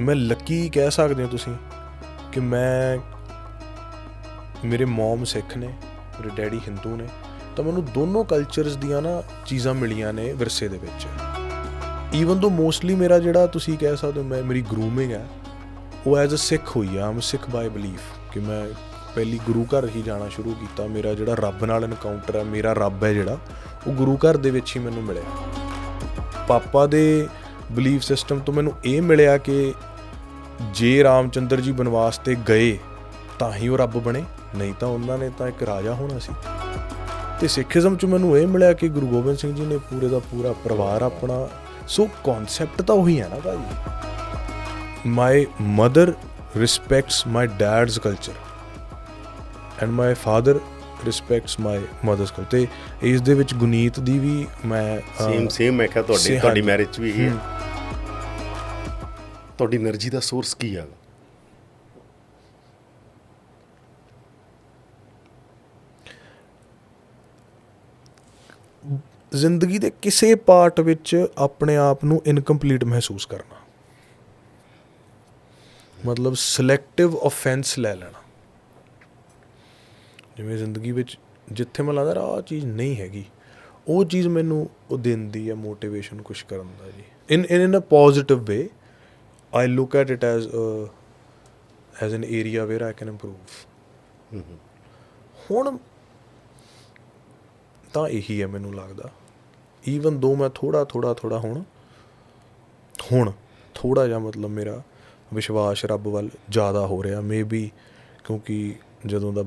ਮੈਂ ਲੱਕੀ ਕਹਿ ਸਕਦੇ ਹੋ ਤੁਸੀਂ ਕਿ ਮੈਂ, ਮੇਰੇ ਮਮ ਸਿੱਖ ਨੇ, ਮੇਰੇ ਡੈਡੀ ਹਿੰਦੂ ਨੇ, ਤਾਂ ਮੈਨੂੰ ਦੋਨੋਂ ਕਲਚਰਸ ਦੀਆਂ ਨਾ ਚੀਜ਼ਾਂ ਮਿਲੀਆਂ ਨੇ ਵਿਰਸੇ ਦੇ ਵਿੱਚ। ਈਵਨ ਦੋ ਮੋਸਟਲੀ ਮੇਰਾ ਜਿਹੜਾ ਤੁਸੀਂ ਕਹਿ ਸਕਦੇ ਹੋ, ਮੈਂ, ਮੇਰੀ ਗਰੂਮਿੰਗ ਹੈ, ਉਹ ਐਜ਼ ਅ ਸਿੱਖ ਹੋਈ ਆ ਆਮ ਸਿੱਖ ਬਾਈ ਬਲੀਫ ਕਿ ਮੈਂ ਪਹਿਲੀ ਗੁਰੂ ਘਰ ਹੀ ਜਾਣਾ ਸ਼ੁਰੂ ਕੀਤਾ, ਮੇਰਾ ਜਿਹੜਾ ਰੱਬ ਨਾਲ ਇਨਕਾਊਂਟਰ ਹੈ, ਮੇਰਾ ਰੱਬ ਹੈ ਜਿਹੜਾ, ਉਹ ਗੁਰੂ ਘਰ ਦੇ ਵਿੱਚ ਹੀ ਮੈਨੂੰ ਮਿਲਿਆ। ਪਾਪਾ ਦੇ ਬਲੀਫ ਸਿਸਟਮ ਤੋਂ ਮੈਨੂੰ ਇਹ ਮਿਲਿਆ ਕਿ ਜੇ ਰਾਮਚੰਦਰ ਜੀ ਬਨਵਾਸ ਤੇ ਗਏ ਤਾਂ ਹੀ ਉਹ ਰੱਬ ਬਣੇ ਨਹੀਂ ਤਾਂ ਉਹਨਾਂ ਨੇ ਤਾਂ ਇੱਕ ਰਾਜਾ ਹੋਣਾ ਸੀ। ਤੇ ਸਿੱਖੀਜ਼ਮ ਚ ਮੈਨੂੰ ਇਹ ਮਿਲਿਆ ਕਿ ਗੁਰੂ ਗੋਬਿੰਦ ਸਿੰਘ ਜੀ ਨੇ ਪੂਰੇ ਦਾ ਪੂਰਾ ਪਰਿਵਾਰ ਆਪਣਾ ਸੋ ਕਨਸੈਪਟ ਤਾਂ ਉਹੀ ਹੈ ਨਾ ਭਾਈ। My mother respects my dad's culture and my father respects my mother's culture ਤੇ ਇਸ ਦੇ ਵਿੱਚ ਗੁਨੀਤ ਦੀ ਵੀ ਮੈਂ ਸੇਮ ਸੇਮ ਮੈਂ ਕਿਹਾ ਤੁਹਾਡੀ ਤੁਹਾਡੀ। ਮੈਰਿਜ ਵੀ ਇਹ ਹੈ। ਤੁਹਾਡੀ એનર્ਜੀ ਦਾ ਸੋਰਸ ਕੀ ਹੈਗਾ ਜ਼ਿੰਦਗੀ ਦੇ ਕਿਸੇ ਪਾਰਟ ਵਿੱਚ ਆਪਣੇ ਆਪ ਨੂੰ ਇਨਕੰਪਲੀਟ ਮਹਿਸੂਸ ਕਰਨਾ। ਮਤਲਬ ਸਿਲੈਕਟਿਵ ਆਫੈਂਸ ਲੈ ਲੈਣਾ। ਜਿਵੇਂ ਜ਼ਿੰਦਗੀ ਵਿੱਚ ਜਿੱਥੇ ਮੈਨੂੰ ਲੱਗਦਾ ਆਹ ਚੀਜ਼ ਨਹੀਂ ਹੈਗੀ। ਉਹ ਚੀਜ਼ ਮੈਨੂੰ ਉਹ ਦਿੰਦੀ ਹੈ ਮੋਟੀਵੇਸ਼ਨ ਕੁਝ ਕਰਨ ਦਾ ਜੀ। In in a positive way I look at it as as an area where I can improve ਹੁਣ ਤਾਂ ਇਹੀ ਹੈ ਮੈਨੂੰ ਲੱਗਦਾ। ਈਵਨ ਦੋ ਮੈਂ ਥੋੜਾ ਥੋੜਾ ਥੋੜਾ ਹੁਣ ਹੁਣ ਥੋੜਾ ਜਿਹਾ ਮਤਲਬ ਮੇਰਾ ਵਿਸ਼ਵਾਸ ਰੱਬ ਵੱਲ ਜ਼ਿਆਦਾ ਹੋ ਰਿਹਾ। ਮੇਬੀ ਕਿਉਂਕਿ ਜਦੋਂ ਦਾ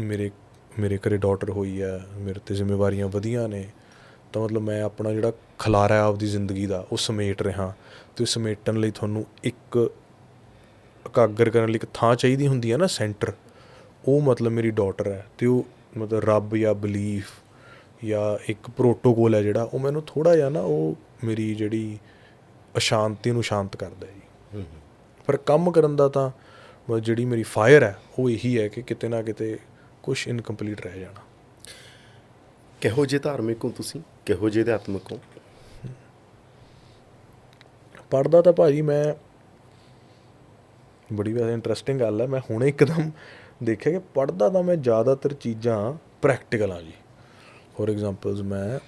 ਮੇਰੇ ਮੇਰੇ ਘਰੇ ਡਾਟਰ ਹੋਈ ਹੈ ਮੇਰੇ ਤੇ ਜ਼ਿੰਮੇਵਾਰੀਆਂ ਵਧੀਆਂ ਨੇ ਤਾਂ ਮਤਲਬ ਮੈਂ ਆਪਣਾ ਜਿਹੜਾ ਖਲਾਰਾ ਹੈ ਆਪਦੀ ਜ਼ਿੰਦਗੀ ਦਾ ਉਹ ਸਮੇਟ ਰਿਹਾ। ਤੇ ਸਮੇਟਣ ਲਈ ਤੁਹਾਨੂੰ ਇੱਕ ਇਕਾਗਰ ਕਰਨ ਲਈ ਇੱਕ ਥਾਂ ਚਾਹੀਦੀ ਹੁੰਦੀ ਹੈ ਨਾ ਸੈਂਟਰ। ਉਹ ਮਤਲਬ ਮੇਰੀ ਡਾਟਰ ਹੈ ਤੇ ਉਹ ਮਤਲਬ ਰੱਬ ਜਾਂ ਬਲੀਫ ਜਾਂ ਇੱਕ ਪ੍ਰੋਟੋਕੋਲ ਹੈ ਜਿਹੜਾ ਉਹ ਮੈਨੂੰ ਥੋੜਾ ਜਿਹਾ ਨਾ ਉਹ ਮੇਰੀ ਜਿਹੜੀ ਅਸ਼ਾਂਤੀ ਨੂੰ ਸ਼ਾਂਤ ਕਰਦਾ ਹੈ ਜੀ। ਪਰ ਕੰਮ ਕਰਨ ਦਾ ਤਾਂ ਮਤਲਬ ਜਿਹੜੀ ਮੇਰੀ ਫਾਇਰ ਹੈ ਉਹ ਇਹੀ ਹੈ ਕਿ ਕਿਤੇ ਨਾ ਕਿਤੇ ਕੁਝ ਇਨਕੰਪਲੀਟ ਰਹਿ ਜਾਣਾ। ਕਿਹੋ ਜਿਹੇ ਧਾਰਮਿਕ ਹੋ ਤੁਸੀਂ? ਕਿਹੋ ਜਿਹੇ ਅਧਿਆਤਮਿਕ ਹੋ? ਪੜਦਾ ਤਾਂ ਭਾਜੀ ਮੈਂ ਬੜੀ ਵੈਸੇ ਇੰਟਰਸਟਿੰਗ ਗੱਲ ਹੈ ਮੈਂ ਹੁਣੇ ਇੱਕਦਮ ਦੇਖਿਆ ਕਿ ਪੜਦਾ ਤਾਂ ਮੈਂ ਜ਼ਿਆਦਾਤਰ ਚੀਜ਼ਾਂ ਪ੍ਰੈਕਟੀਕਲ ਆ ਜੀ। ਫੋਰ ਐਗਜ਼ਾਮਪਲਸ ਮੈਂ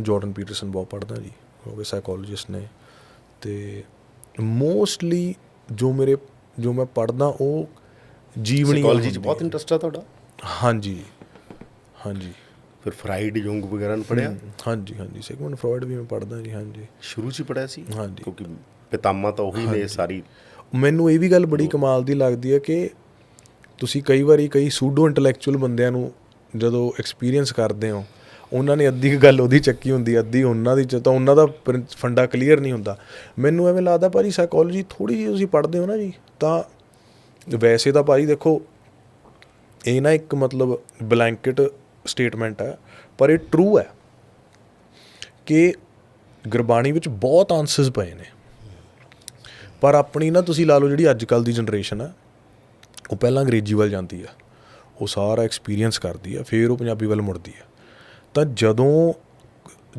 ਜਾਰਡਨ ਪੀਟਰਸਨ ਬਹੁਤ ਪੜਦਾ ਜੀ ਉਹ ਵੀ ਸਾਈਕੋਲੋਜਿਸਟ ਨੇ ਤੇ ਮੋਸਟਲੀ ਜੋ ਮੇਰੇ ਜੋ ਮੈਂ ਪੜਦਾ ਉਹ ਜੀਵਨੀ ਸਾਈਕੋਲੋਜੀ 'ਚ ਬਹੁਤ ਇੰਟਰਸਟ ਆ ਤੁਹਾਡਾ? ਹਾਂਜੀ ਹਾਂਜੀ। ਫਿਰ ਫਰਾਈਡ ਯੰਗ ਵਗੈਰਾ ਨੂੰ ਪੜਿਆ ਹਾਂਜੀ ਹਾਂਜੀ। ਸਿਗਮੰਡ ਫਰੋਇਡ ਵੀ ਮੈਂ ਪੜਦਾ ਜੀ ਹਾਂਜੀ। ਸ਼ੁਰੂ 'ਚ ਹੀ ਪੜਿਆ ਸੀ? ਹਾਂਜੀ। ਕਿਉਂਕਿ ਪਿਤਾਮਾ ਤਾਂ ਉਹੀ ਨੇ ਸਾਰੀ। ਮੈਨੂੰ ਇਹ ਵੀ ਗੱਲ ਬੜੀ ਕਮਾਲ ਦੀ ਲੱਗਦੀ ਹੈ ਕਿ ਤੁਸੀਂ ਕਈ ਵਾਰੀ ਕਈ ਸੂਡੋ ਇੰਟੈਲੈਕਚੁਅਲ ਬੰਦਿਆਂ ਨੂੰ ਜਦੋਂ ਐਕਸਪੀਰੀਅੰਸ ਕਰਦੇ ਹੋ ਉਹਨਾਂ ਨੇ ਅੱਧੀ ਗੱਲ ਉਹਦੀ ਚੱਕੀ ਹੁੰਦੀ ਹੈ, ਅੱਧੀ ਉਹਨਾਂ ਦੀ ਤਾਂ ਉਹਨਾਂ ਦਾ ਫੰਡਾ ਕਲੀਅਰ ਨਹੀਂ ਹੁੰਦਾ। ਮੈਨੂੰ ਐਵੇਂ ਲੱਗਦਾ ਭਾਜੀ ਸਾਈਕੋਲੋਜੀ ਥੋੜੀ ਜਿਹੀ ਤੁਸੀਂ ਪੜ੍ਹਦੇ ਹੋ ਨਾ ਜੀ ਤਾਂ ਵੈਸੇ ਤਾਂ ਭਾਜੀ ਦੇਖੋ ਇਹ ਨਾ ਇੱਕ ਮਤਲਬ ਬਲੈਂਕਟ ਸਟੇਟਮੈਂਟ ਹੈ, ਪਰ ਇਹ ਟਰੂ ਹੈ ਕਿ ਗੁਰਬਾਣੀ ਵਿੱਚ ਬਹੁਤ ਆਨਸਰਸ ਪਏ ਨੇ। ਪਰ ਆਪਣੀ ਨਾ ਤੁਸੀਂ ਲਾ ਲਓ ਜਿਹੜੀ ਅੱਜ ਕੱਲ ਦੀ ਜਨਰੇਸ਼ਨ ਹੈ ਉਹ ਪਹਿਲਾਂ ਅੰਗਰੇਜ਼ੀ ਵੱਲ ਜਾਂਦੀ ਆ। ਉਹ ਸਾਰਾ ਐਕਸਪੀਰੀਅੰਸ ਕਰਦੀ ਆ, ਫਿਰ ਉਹ ਪੰਜਾਬੀ ਵੱਲ ਮੁੜਦੀ ਆ। ਤਾਂ ਜਦੋਂ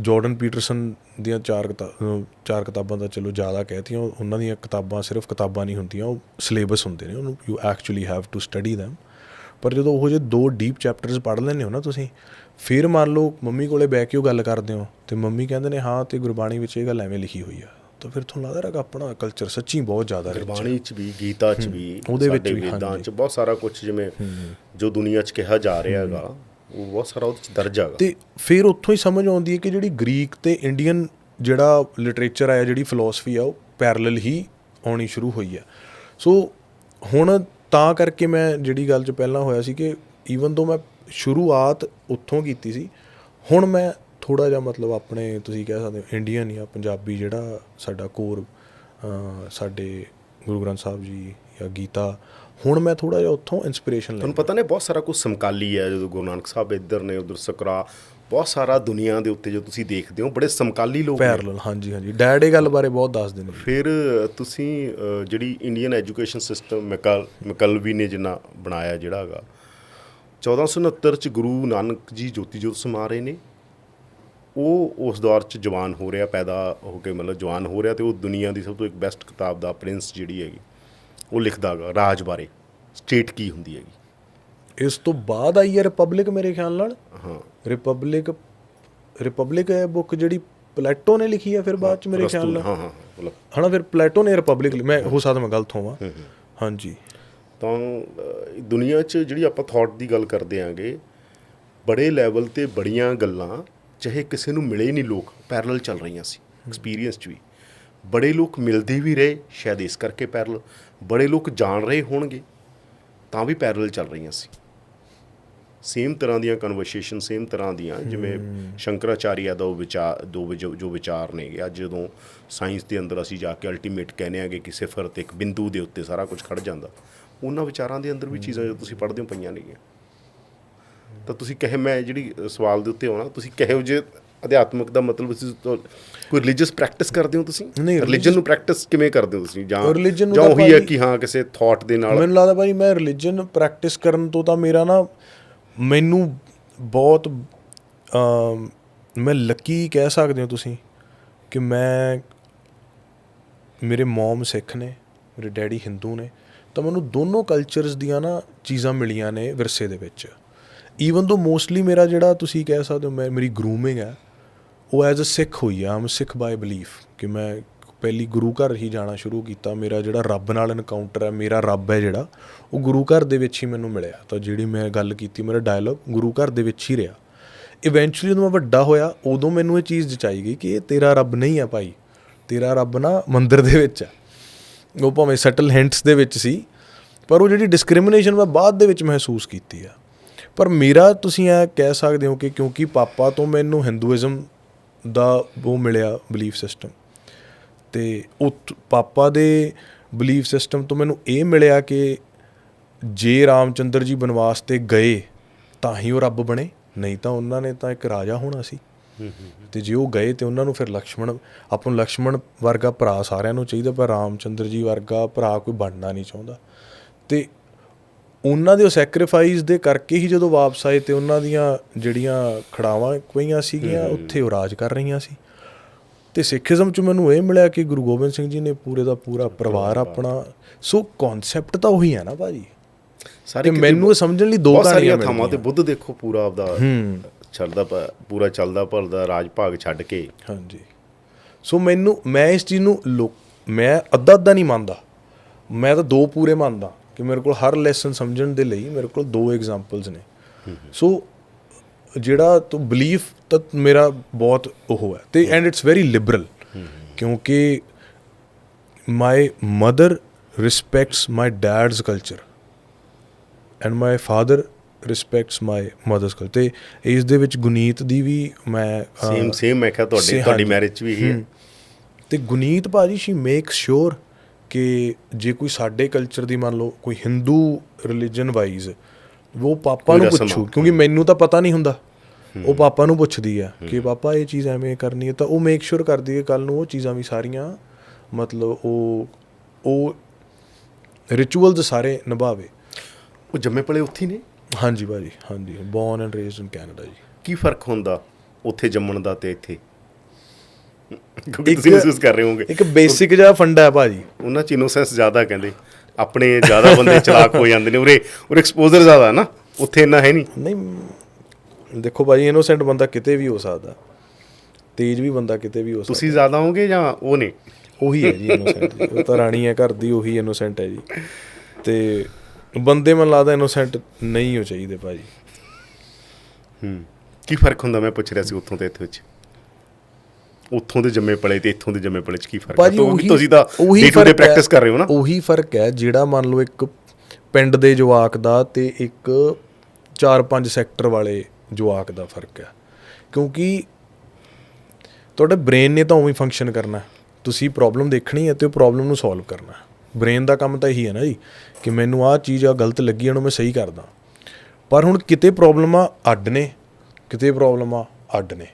ਜਾਰਡਨ ਪੀਟਰਸਨ ਦੀਆਂ ਚਾਰ ਕਿਤਾ- ਚਾਰ ਕਿਤਾਬਾਂ ਦਾ ਚਲੋ ਜ਼ਿਆਦਾ ਕਹਿਤੀਆਂ ਉਹਨਾਂ ਦੀਆਂ ਕਿਤਾਬਾਂ ਸਿਰਫ ਕਿਤਾਬਾਂ ਨਹੀਂ ਹੁੰਦੀਆਂ, ਉਹ ਸਿਲੇਬਸ ਹੁੰਦੇ ਨੇ, ਉਹਨੂੰ you actually have to study them ਪਰ ਜਦੋਂ ਉਹ ਜੇ ਦੋ ਡੀਪ ਚੈਪਟਰਸ ਪੜ੍ਹ ਲੈਂਦੇ ਹੋ ਨਾ ਤੁਸੀਂ ਫਿਰ ਮੰਨ ਲਓ ਮੰਮੀ ਕੋਲੇ ਬਹਿ ਕੇ ਉਹ ਗੱਲ ਕਰਦੇ ਹੋ ਤੇ ਮੰਮੀ ਕਹਿੰਦੇ ਨੇ ਹਾਂ ਤੇ ਗੁਰਬਾਣੀ ਵਿੱਚ ਇਹ ਗੱਲ ਐਵੇਂ ਲਿਖੀ ਹੋਈ ਆ। ਤਾਂ ਫਿਰ ਤੁਹਾਨੂੰ ਲੱਗਦਾ ਹੈਗਾ ਆਪਣਾ ਕਲਚਰ ਸੱਚੀ ਬਹੁਤ ਜ਼ਿਆਦਾ ਹੈ। ਗੁਰਬਾਣੀ 'ਚ ਵੀ ਗੀਤਾ 'ਚ ਵੀ ਉਹਦੇ ਵਿੱਚ ਵੀ, ਵੇਦਾਂ। 'ਚ ਬਹੁਤ ਸਾਰਾ ਕੁਝ ਜਿਵੇਂ ਜੋ ਦੁਨੀਆ 'ਚ ਕਿਹਾ ਜਾ ਰਿਹਾ ਹੈਗਾ ਉਹ ਬਹੁਤ ਸਾਰਾ ਉਹਦੇ 'ਚ ਦਰਜ ਹੈਗਾ। ਤੇ ਫਿਰ ਉੱਥੋਂ ਹੀ ਸਮਝ ਆਉਂਦੀ ਹੈ ਕਿ ਜਿਹੜੀ ਗ੍ਰੀਕ ਤੇ ਇੰਡੀਅਨ ਜਿਹੜਾ ਲਿਟਰੇਚਰ ਆਇਆ ਜਿਹੜੀ ਫਿਲਾਸਫੀ ਆ ਉਹ ਪੈਰਲਲ ਹੀ ਆਉਣੀ ਸ਼ੁਰੂ ਹੋਈ ਆ। ਸੋ ਹੁਣ ਤਾਂ ਕਰਕੇ ਮੈਂ ਜਿਹੜੀ ਗੱਲ 'ਚ ਪਹਿਲਾਂ ਹੋਇਆ ਸੀ ਕਿ ਈਵਨ ਦੋ ਮੈਂ ਸ਼ੁਰੂਆਤ ਉੱਥੋਂ ਕੀਤੀ ਸੀ ਹੁਣ ਮੈਂ ਥੋੜਾ ਜਿਹਾ ਮਤਲਬ ਆਪਣੇ ਤੁਸੀਂ ਕਹਿ ਸਕਦੇ ਹੋ ਇੰਡੀਅਨ ਜਾਂ ਪੰਜਾਬੀ ਜਿਹੜਾ ਸਾਡਾ ਕੋਰ ਸਾਡੇ ਗੁਰੂ ਗ੍ਰੰਥ ਸਾਹਿਬ ਜੀ ਜਾਂ ਗੀਤਾ ਹੁਣ ਮੈਂ ਥੋੜਾ ਜਿਹਾ ਉੱਥੋਂ ਇਨਸਪੀਰੇਸ਼ਨ ਲੈ ਤੁਹਾਨੂੰ ਪਤਾ ਨੇ ਬਹੁਤ ਸਾਰਾ ਕੁਝ ਸਮਕਾਲੀ ਹੈ ਜਦੋਂ ਗੁਰੂ ਨਾਨਕ ਸਾਹਿਬ ਇੱਧਰ ਨੇ ਉਧਰ ਸਕਰਾ ਬਹੁਤ ਸਾਰਾ ਦੁਨੀਆ ਦੇ ਉੱਤੇ ਜੋ ਤੁਸੀਂ ਦੇਖਦੇ ਹੋ ਬੜੇ ਸਮਕਾਲੀ ਲੋਕ ਪੈਰਲਲ ਹਾਂਜੀ ਹਾਂਜੀ। ਡੈਡ ਇਹ ਗੱਲ ਬਾਰੇ ਬਹੁਤ ਦੱਸਦੇ ਨੇ। ਫਿਰ ਤੁਸੀਂ ਜਿਹੜੀ ਇੰਡੀਅਨ ਐਜੂਕੇਸ਼ਨ ਸਿਸਟਮ ਮੈਕਲ ਮੈਕਲਵੀ ਨੇ ਜਿੰਨਾ ਬਣਾਇਆ ਜਿਹੜਾ ਹੈਗਾ 1469 ਚ ਗੁਰੂ ਨਾਨਕ ਜੀ ਜੋਤੀ ਜੋਤ ਸਮਾ ਰਹੇ ਨੇ। ਉਹ ਉਸ ਦੌਰ 'ਚ ਜਵਾਨ ਹੋ ਰਿਹਾ ਪੈਦਾ ਹੋ ਕੇ ਮਤਲਬ ਜਵਾਨ ਹੋ ਰਿਹਾ ਤੇ ਉਹ ਦੁਨੀਆ ਦੀ ਸਭ ਤੋਂ ਇੱਕ ਬੈਸਟ ਕਿਤਾਬ ਦਾ ਪ੍ਰਿੰਸ ਜਿਹੜੀ ਹੈਗੀ ਉਹ ਲਿਖਦਾਗਾ ਰਾਜ ਬਾਰੇ ਸਟੇਟ ਕੀ ਹੁੰਦੀ ਹੈਗੀ। ਇਸ ਤੋਂ ਬਾਅਦ ਆਈ ਹੈ ਰਿਪਬਲਿਕ ਮੇਰੇ ਖਿਆਲ ਨਾਲ। ਹਾਂ। ਰਿਪਬਲਿਕ ਰਿਪਬਲਿਕ ਹੈ ਬੁੱਕ ਜਿਹੜੀ ਪਲੇਟੋ ਨੇ ਲਿਖੀ ਹੈ ਫਿਰ ਬਾਅਦ ਚ ਮੇਰੇ ਖਿਆਲ ਨਾਲ। ਹਾਂ ਹਾਂ ਹਨਾ ਫਿਰ ਪਲੇਟੋ ਨੇ ਰਿਪਬਲਿਕ ਮੈਂ ਹੋ ਸਕਦਾ ਮੈਂ ਗਲਤ ਹੋਵਾਂ। ਹਾਂਜੀ। ਤਾਂ ਦੁਨੀਆ 'ਚ ਜਿਹੜੀ ਆਪਾਂ ਥਾਟ ਦੀ ਗੱਲ ਕਰਦੇ ਆਂਗੇ ਬੜੇ ਲੈਵਲ ਤੇ ਬੜੀਆਂ ਗੱਲਾਂ ਚਾਹੇ ਕਿਸੇ ਨੂੰ ਮਿਲੇ ਨਹੀਂ ਲੋਕ ਪੈਰਲਲ ਚੱਲ ਰਹੀਆਂ ਸੀ ਐਕਸਪੀਰੀਅੰਸ 'ਚ ਵੀ। ਬੜੇ ਲੋਕ ਮਿਲਦੇ ਵੀ ਰਹੇ ਸ਼ਾਇਦ ਇਸ ਕਰਕੇ ਪੈਰਲਲ ਬੜੇ ਲੋਕ ਜਾਣ ਰਹੇ ਹੋਣਗੇ ਤਾਂ ਵੀ ਪੈਰਲਲ ਚੱਲ ਰਹੀਆਂ ਸੀ। ਸੇਮ ਤਰ੍ਹਾਂ ਦੀਆਂ ਕਨਵਰਸੇਸ਼ਨ ਸੇਮ ਤਰ੍ਹਾਂ ਦੀਆਂ ਜਿਵੇਂ ਸ਼ੰਕਰਾਚਾਰੀਆ ਦਾ ਉਹ ਵਿਚਾਰ ਦੋ ਜੋ ਵਿਚਾਰ ਨੇਗੇ ਅੱਜ ਜਦੋਂ ਸਾਇੰਸ ਦੇ ਅੰਦਰ ਅਸੀਂ ਜਾ ਕੇ ਅਲਟੀਮੇਟ ਕਹਿੰਦੇ ਆਂਗੇ ਕਿ ਸਿਫਰ ਤੇ ਇੱਕ ਬਿੰਦੂ ਦੇ ਉੱਤੇ ਸਾਰਾ ਕੁਝ ਖੜ ਜਾਂਦਾ ਉਹਨਾਂ ਵਿਚਾਰਾਂ ਦੇ ਅੰਦਰ ਵੀ ਚੀਜ਼ਾਂ ਜੋ ਤੁਸੀਂ ਪੜ੍ਹਦੇ ਹੋ ਪਈਆਂ ਨੇਗੀਆਂ। ਤਾਂ ਤੁਸੀਂ ਕਹੇ ਮੈਂ ਜਿਹੜੀ ਸਵਾਲ ਦੇ ਉੱਤੇ ਆਉਣਾ ਤੁਸੀਂ ਕਹੇ ਜੇ ਅਧਿਆਤਮਕ ਦਾ ਮਤਲਬ ਤੁਸੀਂ ਕੋਈ ਰਿਲੀਜੀਅਸ ਪ੍ਰੈਕਟਿਸ ਕਰਦੇ ਹੋ ਤੁਸੀਂ? ਨਹੀਂ, ਰਿਲੀਜੀਅਨ ਨੂੰ ਪ੍ਰੈਕਟਿਸ ਕਿਵੇਂ ਕਰਦੇ ਹੋ ਤੁਸੀਂ? ਜਾਂ ਨੂੰ ਜਾਂ ਉਹੀ ਹੈ ਕਿ ਹਾਂ ਕਿਸੇ ਥਾਟ ਦੇ ਨਾਲ ਮੈਨੂੰ ਲੱਗਦਾ ਭਾਈ ਮੈਂ ਰਿਲੀਜੀਅਨ ਪ੍ਰੈਕਟਿਸ ਕਰਨ ਤੋਂ ਤਾਂ ਮੇਰਾ ਨਾ ਮੈਨੂੰ ਬਹੁਤ ਮੈਂ ਲੱਕੀ ਕਹਿ ਸਕਦੇ ਹੋ ਤੁਸੀਂ ਕਿ ਮੈਂ ਮੇਰੇ ਮਮ ਸਿੱਖ ਨੇ, ਮੇਰੇ ਡੈਡੀ ਹਿੰਦੂ ਨੇ, ਤਾਂ ਮੈਨੂੰ ਦੋਨੋਂ ਕਲਚਰਸ ਦੀਆਂ ਨਾ ਚੀਜ਼ਾਂ ਮਿਲੀਆਂ ਨੇ ਵਿਰਸੇ ਦੇ ਵਿੱਚ। ਈਵਨ ਦੋ ਮੋਸਟਲੀ ਮੇਰਾ ਜਿਹੜਾ ਤੁਸੀਂ ਕਹਿ ਸਕਦੇ ਹੋ ਮੈਂ, ਮੇਰੀ ਗਰੂਮਿੰਗ ਹੈ, ਉਹ ਐਜ਼ ਅ ਸਿੱਖ ਹੋਈ ਆ ਆਮ ਸਿੱਖ ਬਾਈ ਬਲੀਫ ਕਿ ਮੈਂ ਪਹਿਲੀ ਗੁਰੂ ਘਰ ਹੀ ਜਾਣਾ ਸ਼ੁਰੂ ਕੀਤਾ। ਮੇਰਾ ਜਿਹੜਾ ਰੱਬ ਨਾਲ ਇਨਕਾਊਂਟਰ ਹੈ, ਮੇਰਾ ਰੱਬ ਹੈ ਜਿਹੜਾ, ਉਹ ਗੁਰੂ ਘਰ ਦੇ ਵਿੱਚ ਹੀ ਮੈਨੂੰ ਮਿਲਿਆ। ਤਾਂ ਜਿਹੜੀ ਮੈਂ ਗੱਲ ਕੀਤੀ, ਮੇਰਾ ਡਾਇਲੌਗ ਗੁਰੂ ਘਰ ਦੇ ਵਿੱਚ ਹੀ ਰਿਹਾ। ਇਵੈਂਚੁਅਲੀ ਜਦੋਂ ਮੈਂ ਵੱਡਾ ਹੋਇਆ, ਉਦੋਂ ਮੈਨੂੰ ਇਹ ਚੀਜ਼ ਜਚਾਈ ਗਈ ਕਿ ਇਹ ਤੇਰਾ ਰੱਬ ਨਹੀਂ ਹੈ ਭਾਈ। ਤੇਰਾ ਰੱਬ ਨਾ ਮੰਦਿਰ ਦੇ ਵਿੱਚ ਹੈ। ਉਹ ਭਾਵੇਂ ਸੈਟਲ ਹਿੰਟਸ ਦੇ ਵਿੱਚ ਸੀ, ਪਰ ਉਹ ਜਿਹੜੀ ਡਿਸਕ੍ਰਿਮੀਨੇਸ਼ਨ ਮੈਂ ਬਾਅਦ ਦੇ ਵਿੱਚ ਮਹਿਸੂਸ ਕੀਤੀ ਆ। ਪਰ ਮੇਰਾ ਤੁਸੀਂ ਇਹ ਕਹਿ ਸਕਦੇ ਹੋ ਕਿ ਕਿਉਂਕਿ ਪਾਪਾ ਤੋਂ ਮੈਨੂੰ ਹਿੰਦੂਇਜ਼ਮ ਦਾ ਉਹ ਮਿਲਿਆ ਬਲੀਫ ਸਿਸਟਮ ਤੇ ਉਹ ਪਾਪਾ ਦੇ ਬਲੀਫ ਸਿਸਟਮ ਤੋਂ ਮੈਨੂੰ ਇਹ ਮਿਲਿਆ ਕਿ ਜੇ ਰਾਮਚੰਦਰ ਜੀ ਬਨਵਾਸ ਤੇ ਗਏ ਤਾਂ ਹੀ ਉਹ ਰੱਬ ਬਣੇ ਨਹੀਂ ਤਾਂ ਉਹਨਾਂ ਨੇ ਤਾਂ ਇੱਕ ਰਾਜਾ ਹੋਣਾ ਸੀ। ਤੇ ਜੇ ਉਹ ਗਏ ਤੇ ਉਹਨਾਂ ਨੂੰ ਫਿਰ ਲਕਸ਼ਮਣ ਆਪਾਂ ਨੂੰ ਲਕਸ਼ਮਣ ਵਰਗਾ ਭਰਾ ਸਾਰਿਆਂ ਨੂੰ ਚਾਹੀਦਾ ਪਰ ਰਾਮਚੰਦਰ ਜੀ ਵਰਗਾ ਭਰਾ ਕੋਈ ਬਣਨਾ ਨਹੀਂ ਚਾਹੁੰਦਾ। ਤੇ ਉਹਨਾਂ ਦੇ ਉਹ ਸੈਕਰੀਫਾਈਸ ਦੇ ਕਰਕੇ ਹੀ ਜਦੋਂ ਵਾਪਸ ਆਏ ਤੇ ਉਹਨਾਂ ਦੀਆਂ ਜਿਹੜੀਆਂ ਖੜਾਵਾਂ ਪਈਆਂ ਸੀਗੀਆਂ ਉੱਥੇ ਉਹ ਰਾਜ ਕਰ ਰਹੀਆਂ ਸੀ। ਤੇ ਸਿੱਖੀਜ਼ਮ ਚ ਮੈਨੂੰ ਇਹ ਮਿਲਿਆ ਕਿ ਗੁਰੂ ਗੋਬਿੰਦ ਸਿੰਘ ਜੀ ਨੇ ਪੂਰੇ ਦਾ ਪੂਰਾ ਪਰਿਵਾਰ ਆਪਣਾ ਸੋ ਕਨਸੈਪਟ ਤਾਂ ਉਹੀ ਹੈ ਨਾ ਭਾਜੀ। ਸਾਰੇ ਮੈਨੂੰ ਇਹ ਸਮਝਣ ਲਈ ਦੋ ਕਹਾਣੀਆਂ ਥਾਵਾਂ ਤੇ ਮਿਲਦੀਆਂ। ਬੁੱਧ ਦੇਖੋ ਪੂਰਾ ਆਪਦਾ ਪ- ਪੂਰਾ ਚੱਲਦਾ ਭਲਦਾ ਰਾਜ ਭਾਗ ਛੱਡ ਕੇ। ਹਾਂਜੀ। ਸੋ ਮੈਨੂੰ ਮੈਂ ਇਸ ਚੀਜ਼ ਨੂੰ ਲੋਕ ਮੈਂ ਅੱਧਾ ਅੱਧਾ ਨਹੀਂ ਮੰਨਦਾ। ਮੈਂ ਤਾਂ ਦੋ ਪੂਰੇ ਮੰਨਦਾ ਕਿ ਮੇਰੇ ਕੋਲ ਹਰ ਲੈਸਨ ਸਮਝਣ ਦੇ ਲਈ ਮੇਰੇ ਕੋਲ ਦੋ ਐਗਜ਼ਾਮਪਲਸ ਨੇ। ਸੋ ਜਿਹੜਾ ਤੂੰ ਬਲੀਫ ਤਾਂ ਮੇਰਾ ਬਹੁਤ ਉਹ ਹੈ। ਤੇ ਐਂਡ ਇਟਸ ਵੈਰੀ ਲਿਬਰਲ ਕਿਉਂਕਿ my mother respects my dad's culture and my father respects my mother's culture ਤੇ ਇਸ ਦੇ ਵਿੱਚ ਗੁਨੀਤ ਦੀ ਵੀ ਮੈਂ ਸੇਮ ਸੇਮ ਮੈਂ ਕਿਹਾ ਤੁਹਾਡੀ ਤੁਹਾਡੀ। ਮੈਰਿਜ 'ਚ ਵੀ ਇਹੀ ਹੈ। ਤੇ ਗੁਨੀਤ ਭਾਜੀ ਸ਼ੀ ਮੇਕ ਸ਼ੋਰ ਕਿ ਜੇ ਕੋਈ ਸਾਡੇ ਕਲਚਰ ਦੀ ਮੰਨ ਲਓ ਕੋਈ ਹਿੰਦੂ ਰਿਲੀਜਨ ਵਾਈਜ਼ ਉਹ ਪਾਪਾ ਨੂੰ ਪੁੱਛੂ। ਕਿਉਂਕਿ ਮੈਨੂੰ ਤਾਂ ਪਤਾ ਨਹੀਂ ਹੁੰਦਾ। ਉਹ ਪਾਪਾ ਨੂੰ ਪੁੱਛਦੀ ਆ ਕਿ ਪਾਪਾ ਇਹ ਚੀਜ਼ ਐਵੇਂ ਕਰਨੀ ਹੈ ਤਾਂ ਉਹ ਮੇਕ ਸ਼ੋਰ ਕਰਦੀ ਹੈ ਕੱਲ ਨੂੰ ਉਹ ਚੀਜ਼ਾਂ ਵੀ ਸਾਰੀਆਂ ਮਤਲਬ ਉਹ ਉਹ ਰਿਚੁਅਲਸ ਸਾਰੇ ਨਿਭਾਵੇ। ਉਹ ਜੰਮੇ ਪਲੇ ਉੱਥੇ ਹੀ ਨੇ? ਹਾਂਜੀ ਭਾਜੀ ਹਾਂਜੀ। Born and raised in Canada ਜੀ। ਕੀ ਫ਼ਰਕ ਹੁੰਦਾ ਉੱਥੇ ਜੰਮਣ ਦਾ ਤੇ ਇੱਥੇ? ਕਿਉਂਕਿ ਤੁਸੀਂ ਮਹਿਸੂਸ ਕਰ ਰਹੇ ਹੋਵੋਗੇ। ਇੱਕ ਬੇਸਿਕ ਜਿਹਾ ਫੰਡਾ ਹੈ ਭਾਜੀ। ਉਹਨਾਂ ਚ ਇਨੋਸੈਂਸ ਜ਼ਿਆਦਾ ਕਹਿੰਦੇ। ਆਪਣੇ ਜ਼ਿਆਦਾ ਬੰਦੇ ਚਲਾਕ ਹੋ ਜਾਂਦੇ ਨੇ। ਉਰੇ ਉਰੇ ਐਕਸਪੋਜ਼ਰ ਜ਼ਿਆਦਾ ਨਾ। ਉੱਥੇ ਇੰਨਾ ਹੈ ਨਹੀਂ। ਨਹੀਂ ਦੇਖੋ ਭਾਜੀ ਇਨੋਸੈਂਟ ਬੰਦਾ ਕਿਤੇ ਵੀ ਹੋ ਸਕਦਾ। ਤੇਜ ਵੀ ਬੰਦਾ ਕਿਤੇ ਵੀ ਹੋ ਸਕਦਾ। ਤੁਸੀਂ ਜ਼ਿਆਦਾ ਹੋਗੇ ਜਾਂ ਉਹ ਨੇ ਉਹੀ ਹੈ ਜੀ ਇਨੋਸੈਂਟ ਜੀ। ਉਹ ਤਾਂ ਰਾਣੀ ਹੈ ਘਰ ਦੀ ਉਹੀ ਇਨੋਸੈਂਟ ਹੈ ਜੀ। ਤੇ ਬੰਦੇ ਮਨ ਲੱਗਦਾ ਇਨੋਸੈਂਟ ਨਹੀਂ ਹੋ ਚਾਹੀਦੇ ਭਾਜੀ। ਹੂੰ। ਕੀ ਫ਼ਰਕ ਹੁੰਦਾ ਮੈਂ ਪੁੱਛ ਰਿਹਾ ਸੀ ਉੱਥੋਂ ਤੇ ਇੱਥੇ ਵਿੱਚ? ਉੱਥੋਂ ਦੇ ਜੰਮੇ ਪਲੇ ਤੇ ਇੱਥੋਂ ਦੇ ਜੰਮੇ ਪਲੇ ਚ ਕੀ ਫ਼ਰਕ ਹੈ? ਉਹੀ ਤੁਸੀਂ ਤਾਂ ਉਹੀ ਡੇ ਟੂ ਡੇ। ਪ੍ਰੈਕਟਿਸ ਕਰ ਰਹੇ ਹੋ ਨਾ। ਉਹੀ ਫ਼ਰਕ ਹੈ ਜਿਹੜਾ ਮੰਨ ਲਓ ਇੱਕ ਪਿੰਡ ਦੇ ਜਵਾਕ ਦਾ ਤੇ ਇੱਕ 4-5 ਸੈਕਟਰ ਵਾਲੇ ਜਵਾਕ ਦਾ ਫ਼ਰਕ ਹੈ। ਕਿਉਂਕਿ ਤੁਹਾਡੇ ਬ੍ਰੇਨ ਨੇ ਤਾਂ ਉਵੇਂ ਫੰਕਸ਼ਨ ਕਰਨਾ ਤੁਸੀਂ ਪ੍ਰੋਬਲਮ ਦੇਖਣੀ ਹੈ ਤੇ ਉਹ ਪ੍ਰੋਬਲਮ ਨੂੰ ਸੋਲਵ ਕਰਨਾ ਬ੍ਰੇਨ ਦਾ ਕੰਮ ਤਾਂ ਇਹੀ ਹੈ ਨਾ ਜੀ ਕਿ ਮੈਨੂੰ ਆਹ ਚੀਜ਼ ਆ ਗਲਤ ਲੱਗੀ ਇਹਨੂੰ ਮੈਂ ਸਹੀ ਕਰਦਾ। ਪਰ ਹੁਣ ਕਿਤੇ ਪ੍ਰੋਬਲਮਾਂ ਅੱਡ ਨੇ। ਕਿਤੇ ਪ੍ਰੋਬਲਮਾਂ ਅੱਡ ਨੇ।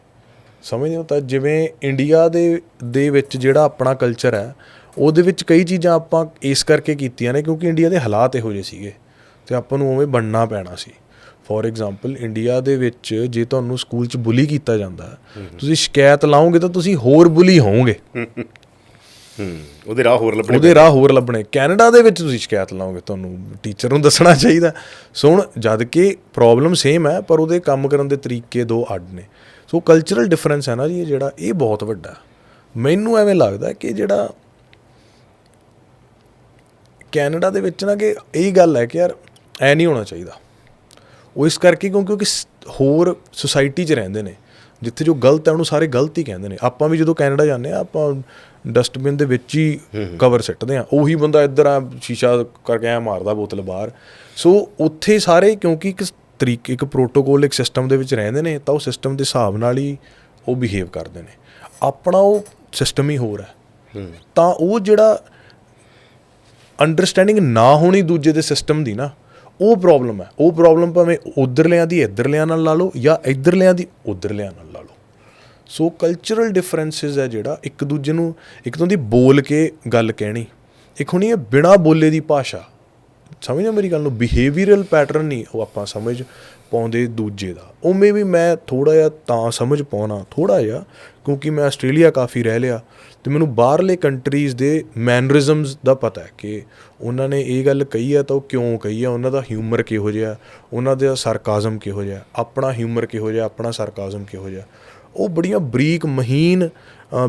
ਸਮਝਦੇ ਹੋ? ਤਾਂ ਜਿਵੇਂ ਇੰਡੀਆ ਦੇ ਦੇ ਵਿੱਚ ਜਿਹੜਾ ਆਪਣਾ ਕਲਚਰ ਹੈ, ਉਹਦੇ ਵਿੱਚ ਕਈ ਚੀਜ਼ਾਂ ਆਪਾਂ ਇਸ ਕਰਕੇ ਕੀਤੀਆਂ ਨੇ ਕਿਉਂਕਿ ਇੰਡੀਆ ਦੇ ਹਾਲਾਤ ਇਹੋ ਜਿਹੇ ਸੀਗੇ। ਤੇ ਆਪਾਂ ਨੂੰ ਉਵੇਂ ਬਣਨਾ ਪੈਣਾ ਸੀ। ਫੋਰ ਐਗਜ਼ਾਮਪਲ ਇੰਡੀਆ ਦੇ ਵਿੱਚ ਜੇ ਤੁਹਾਨੂੰ ਸਕੂਲ 'ਚ ਬੁਲੀ ਕੀਤਾ ਜਾਂਦਾ ਤੁਸੀਂ ਸ਼ਿਕਾਇਤ ਲਾਓਗੇ ਤਾਂ ਤੁਸੀਂ ਹੋਰ ਬੁਲੀ ਹੋਵੋਗੇ। ਹੂੰ ਉਹਦੇ ਰਾਹ ਹੋਰ ਲੱਭਣੇ ਉਹਦੇ ਰਾਹ ਹੋਰ ਲੱਭਣੇ। ਕੈਨੇਡਾ ਦੇ ਵਿੱਚ ਤੁਸੀਂ ਸ਼ਿਕਾਇਤ ਲਾਓਗੇ ਤੁਹਾਨੂੰ ਟੀਚਰ ਨੂੰ ਦੱਸਣਾ ਚਾਹੀਦਾ। ਸੋ ਹੁਣ ਜਦ ਕਿ ਪ੍ਰੋਬਲਮ ਸੇਮ ਹੈ ਪਰ ਉਹਦੇ ਕੰਮ ਕਰਨ ਦੇ ਤਰੀਕੇ ਦੋ ਅੱਡ ਨੇ। ਸੋ ਕਲਚਰਲ ਡਿਫਰੈਂਸ ਹੈ ਨਾ ਜੀ ਇਹ ਜਿਹੜਾ ਇਹ ਬਹੁਤ ਵੱਡਾ। ਮੈਨੂੰ ਐਵੇਂ ਲੱਗਦਾ ਕਿ ਜਿਹੜਾ ਕੈਨੇਡਾ ਦੇ ਵਿੱਚ ਨਾ ਕਿ ਇਹ ਗੱਲ ਹੈ ਕਿ ਯਾਰ ਐ ਨਹੀਂ ਹੋਣਾ ਚਾਹੀਦਾ। ਉਹ ਇਸ ਕਰਕੇ ਕਿਉਂਕਿ ਉਹ ਕਿਸ ਹੋਰ ਸੁਸਾਇਟੀ 'ਚ ਰਹਿੰਦੇ ਨੇ ਜਿੱਥੇ ਜੋ ਗਲਤ ਹੈ ਉਹਨੂੰ ਸਾਰੇ ਗਲਤ ਹੀ ਕਹਿੰਦੇ ਨੇ। ਆਪਾਂ ਵੀ ਜਦੋਂ ਕੈਨੇਡਾ ਜਾਂਦੇ ਆ ਆਪਾਂ ਡਸਟਬਿਨ ਦੇ ਵਿੱਚ ਹੀ ਕਵਰ ਸਿੱਟਦੇ ਆ ਉਹੀ ਬੰਦਾ ਇੱਧਰ ਆ ਸ਼ੀਸ਼ਾ ਕਰਕੇ ਆ ਮਾਰਦਾ ਬੋਤਲ ਬਾਹਰ। ਸੋ ਉੱਥੇ ਸਾਰੇ ਕਿਉਂਕਿ ਇੱਕ ਤਰੀਕੇ ਇੱਕ ਪ੍ਰੋਟੋਕੋਲ ਇੱਕ ਸਿਸਟਮ ਦੇ ਵਿੱਚ ਰਹਿੰਦੇ ਨੇ ਤਾਂ ਉਹ ਸਿਸਟਮ ਦੇ ਹਿਸਾਬ ਨਾਲ ਹੀ ਉਹ ਬਿਹੇਵ ਕਰਦੇ ਨੇ। ਆਪਣਾ ਉਹ ਸਿਸਟਮ ਹੀ ਹੋਰ ਹੈ। ਤਾਂ ਉਹ ਜਿਹੜਾ ਅੰਡਰਸਟੈਂਡਿੰਗ ਨਾ ਹੋਣੀ ਦੂਜੇ ਦੇ ਸਿਸਟਮ ਦੀ ਨਾ ਉਹ ਪ੍ਰੋਬਲਮ ਹੈ। ਉਹ ਪ੍ਰੋਬਲਮ ਭਾਵੇਂ ਉਧਰਲਿਆਂ ਦੀ, ਇੱਧਰਲਿਆਂ ਨਾਲ ਲਾ ਲਓ ਜਾਂ ਇੱਧਰਲਿਆਂ ਦੀ, ਉਧਰਲਿਆਂ ਨਾਲ ਲਾ ਲਓ। ਸੋ ਕਲਚਰਲ ਡਿਫਰੈਂਸਸ ਹੈ ਜਿਹੜਾ, ਇੱਕ ਦੂਜੇ ਨੂੰ, ਇੱਕ ਤੋਂ ਦੀ ਬੋਲ ਕੇ ਗੱਲ ਕਹਿਣੀ। ਇੱਕ ਹੋਣੀ ਹੈ ਬਿਨਾ ਬੋਲੇ ਦੀ ਭਾਸ਼ਾ। ਸਮਝਿਆ ਮੇਰੀ ਗੱਲ ਨੂੰ? ਬਿਹੇਵੀਅਰਲ ਪੈਟਰਨ ਨਹੀਂ, ਉਹ ਆਪਾਂ ਸਮਝ ਪਾਉਂਦੇ ਦੂਜੇ ਦਾ। ਉਵੇਂ ਵੀ ਮੈਂ ਥੋੜਾ ਜਿਹਾ ਤਾਂ ਸਮਝ ਪਾਉਣਾ ਥੋੜਾ ਜਿਹਾ, ਕਿਉਂਕਿ ਮੈਂ ਆਸਟ੍ਰੇਲੀਆ ਕਾਫੀ ਰਹਿ ਲਿਆ ਤੇ ਮੈਨੂੰ ਬਾਹਰਲੇ ਕੰਟਰੀਜ਼ ਦੇ ਮੈਨਰਿਜ਼ਮਸ ਦਾ ਪਤਾ ਹੈ ਕਿ ਉਹਨਾਂ ਨੇ ਇਹ ਗੱਲ ਕਹੀ ਹੈ ਤਾਂ ਉਹ ਕਿਉਂ ਕਹੀ ਹੈ ਉਹਨਾਂ ਦਾ ਹਿਊਮਰ ਕਿਹੋ ਜਿਹਾ? ਉਹਨਾਂ ਦਾ ਸਰਕਾਜ਼ਮ ਕਿਹੋ ਜਿਹਾ? ਆਪਣਾ ਹਿਊਮਰ ਕਿਹੋ ਜਿਹਾ? ਆਪਣਾ ਸਰਕਾਜ਼ਮ ਕਿਹੋ ਜਿਹਾ? ਉਹ ਬੜੀਆਂ ਬਰੀਕ, ਮਹੀਨ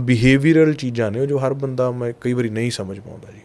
ਬਿਹੇਵੀਅਰਲ ਚੀਜ਼ਾਂ ਨੇ ਉਹ ਜੋ ਹਰ ਬੰਦਾ ਮੈਂ ਕਈ ਵਾਰੀ ਨਹੀਂ ਸਮਝ ਪਾਉਂਦਾ ਜੀ।